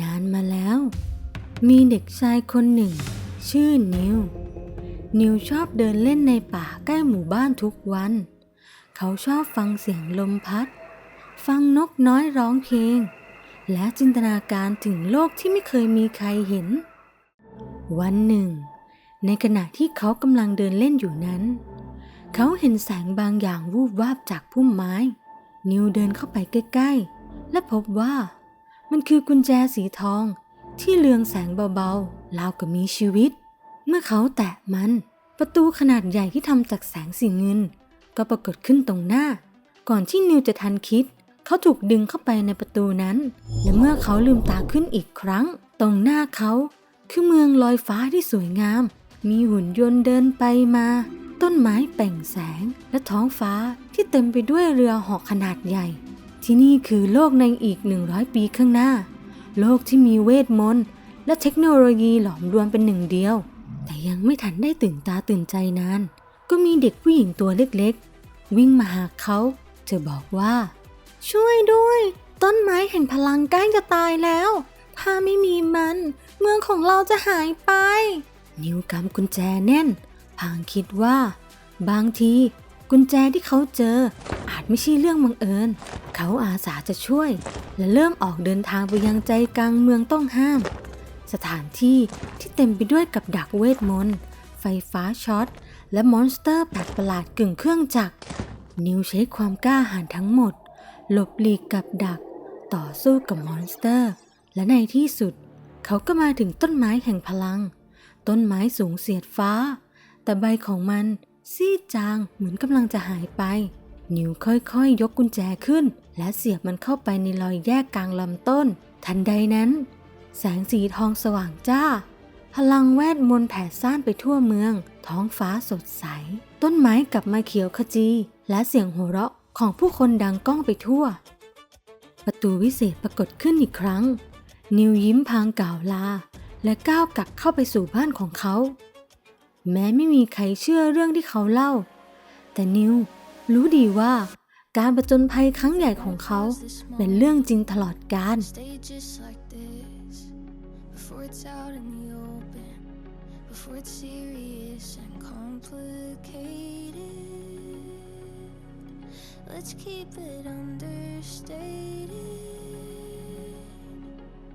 นานมาแล้ว มีเด็กชายคนหนึ่ง ชื่อนิว นิวชอบเดินเล่นในป่าใกล้หมู่บ้านทุกวัน เขาชอบฟังเสียงลมพัด ฟังนกน้อยร้องเพลง และจินตนาการถึงโลกที่ไม่เคยมีใครเห็น วันหนึ่ง ในขณะที่เขากำลังเดินเล่นอยู่นั้น เขาเห็นแสงบางอย่างวูบวาบจากพุ่มไม้ นิวเดินเข้าไปใกล้ ๆ และพบว่า มันคือกุญแจสีทองที่เลืองแสงเบาๆราวกับมีชีวิต เมื่อเขาแตะมัน ประตูขนาดใหญ่ที่ทำจากแสงสีเงิน ก็ปรากฏขึ้นตรงหน้า ก่อนที่นิวจะทันคิด เขาถูกดึงเข้าไปในประตูนั้น และเมื่อเขาลืมตาขึ้นอีกครั้ง ตรงหน้าเขาคือเมืองลอยฟ้าที่สวยงาม มีหุ่นยนต์เดินไปมา ต้นไม้แป่งแสงและท้องฟ้าที่เต็มไปด้วยเรือหาะขนาดใหญ่ ที่นี่คือโลกในอีก 100 ปีข้างหน้า โลกที่มีเวทมนต์และเทคโนโลยีหลอมรวมเป็นหนึ่งเดียว แต่ยังไม่ทันได้ตื่นตาตื่นใจนาน ก็มีเด็กผู้หญิงตัวเล็กๆ วิ่งมาหาเขา เธอบอกว่า ช่วยด้วย ต้นไม้แห่งพลังใกล้จะตายแล้ว ถ้าไม่มีมัน เมืองของเราจะหายไป นิ้วกำกุญแจแน่น พางคิดว่า บางที กุญแจที่เขาเจอ อาจไม่ใช่เรื่องบังเอิญ เขาอาสาจะช่วย และเริ่มออกเดินทางไปยังใจกลางเมืองต้องห้าม สถานที่ที่เต็มไปด้วยกับดักเวทมนต์ ไฟฟ้าช็อต และมอนสเตอร์แปลกประหลาดกึ่งเครื่องจักร นิวใช้ความกล้าหาญทั้งหมด หลบหลีกกับดัก ต่อสู้กับมอนสเตอร์ และในที่สุด เขาก็มาถึงต้นไม้แห่งพลัง ต้นไม้สูงเสียดฟ้า แต่ใบของมันซีดจางเหมือนกำลังจะหายไป นิวค่อยๆยยกกุญแจขึ้น และเสียบมันเข้าไปในรอยแยกกลางลำต้น ทันใดนั้น แสงสีทองสว่างจ้า พลังแวดมนต์แผ่ซ่านไปทั่วเมือง ท้องฟ้าสดใส ต้นไม้กลับมาเขียวขจี และเสียงหัวเราะของผู้คนดังก้องไปทั่ว ประตูวิเศษปรากฏขึ้นอีกครั้ง นิวยิ้มพางกล่าวลา และก้าวกลับเข้าไปสู่บ้านของเขา แม้ไม่มีใครเชื่อเรื่องที่เขาเล่า แต่นิว รู้ดีว่าการประจนภัยครั้งใหญ่ของเขาเป็นเรื่องจริงตลอดกาล Let's keep it understated.